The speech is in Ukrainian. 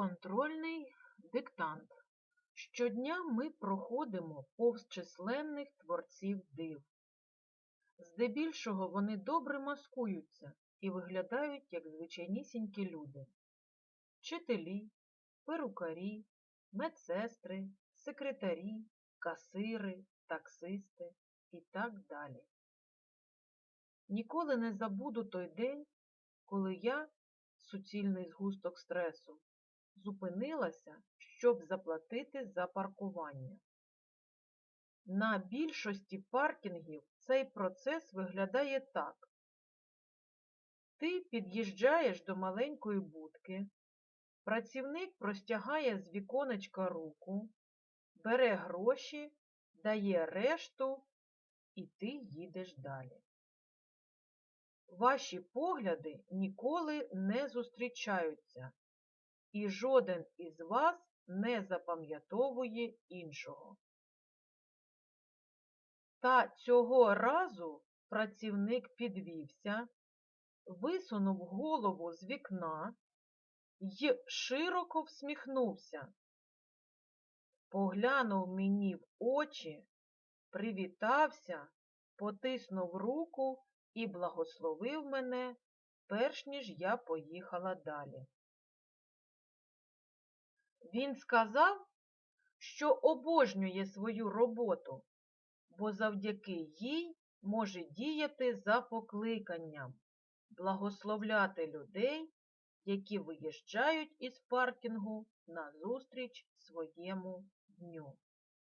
Контрольний диктант. Щодня ми проходимо повз численних творців див. Здебільшого вони добре маскуються і виглядають як звичайнісінькі люди. Вчителі, перукарі, медсестри, секретарі, касири, таксисти і так далі. Ніколи не забуду той день, коли я, суцільний згусток стресу, зупинилася, щоб заплатити за паркування. На більшості паркінгів цей процес виглядає так. Ти під'їжджаєш до маленької будки, працівник простягає з віконечка руку, бере гроші, дає решту, і ти їдеш далі. Ваші погляди ніколи не зустрічаються, і жоден із вас не запам'ятовує іншого. Та цього разу працівник підвівся, висунув голову з вікна й широко всміхнувся. Поглянув мені в очі, привітався, потиснув руку і благословив мене, перш ніж я поїхала далі. Він сказав, що обожнює свою роботу, бо завдяки їй може діяти за покликанням, благословляти людей, які виїжджають із паркінгу назустріч своєму дню.